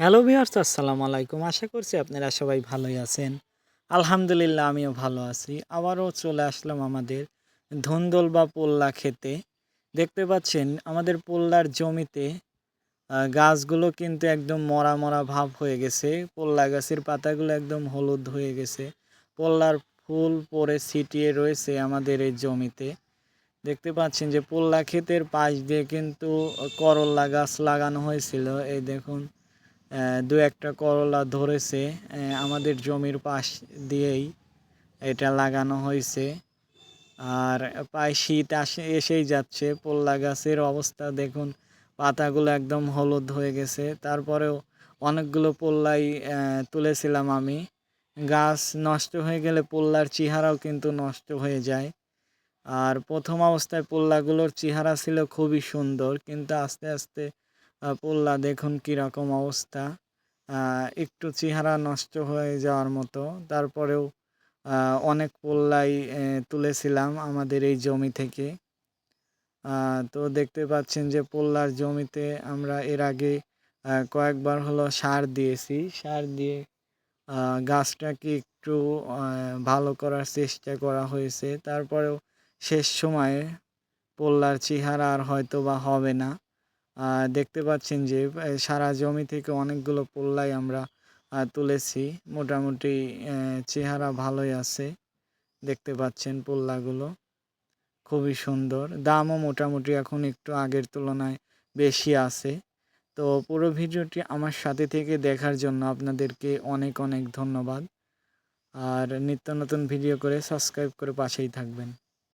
Hello viewers, আসসালামু আলাইকুম। আশা করছি আপনারা সবাই ভালোই আছেন। আলহামদুলিল্লাহ, আমিও ভালো আছি। আবারও চলে আসলাম আমাদের ধুন্দল বা পোল্লা খেতে। দেখতে পাচ্ছেন, আমাদের পোল্লার জমিতে গাছগুলো কিন্তু একদম মরা মরা ভাব হয়ে গেছে। পোল্লা গাছের পাতাগুলো একদম হলুদ হয়ে গেছে। পোল্লার ফুল পরে ছিটিয়ে রয়েছে আমাদের এই জমিতে। দেখতে পাচ্ছেন যে পোল্লা ক্ষেতের পাশ দিয়ে কিন্তু করল্লা গাছ লাগানো হয়েছিল। এই দেখুন দু একটা করলা ধরেছে আমাদের জমির পাশ দিয়েই এটা লাগানো হয়েছে। আর প্রায় শীত আসে, এসেই যাচ্ছে, পোল্লা গাছের অবস্থা দেখুন, পাতাগুলো একদম হলুদ হয়ে গেছে। তারপরেও অনেকগুলো পোল্লাই তুলেছিলাম আমি। গাছ নষ্ট হয়ে গেলে পোল্লার চেহারাও কিন্তু নষ্ট হয়ে যায়। আর প্রথম অবস্থায় পোল্লাগুলোর চেহারা ছিল খুবই সুন্দর, কিন্তু আস্তে আস্তে পোল্লা দেখুন কীরকম অবস্থা। একটু চেহারা নষ্ট হয়ে যাওয়ার মতো। তারপরেও অনেক পোল্লাই তুলেছিলাম আমাদের এই জমি থেকে। তো দেখতে পাচ্ছেন যে পোল্লার জমিতে আমরা এর আগে কয়েকবার হলো সার দিয়েছি। সার দিয়ে গাছটাকে একটু ভালো করার চেষ্টা করা হয়েছে। তারপরেও শেষ সময়ে পোল্লার চেহারা আর হয়তো বা হবে না। দেখতে পাচ্ছেন যে সারা জমি থেকে অনেকগুলো পোল্লাই আমরা তুলেছি। মোটামুটি চেহারা ভালোই আছে। দেখতে পাচ্ছেন পোল্লাগুলো। খুবই সুন্দর। দামও মোটামুটি এখন একটু আগের তুলনায় বেশি আছে। তো পুরো ভিডিওটি আমার সাথে থেকে দেখার জন্য আপনাদেরকে অনেক অনেক ধন্যবাদ। আর নিত্য নতুন ভিডিও করে সাবস্ক্রাইব করে পাশেই থাকবেন।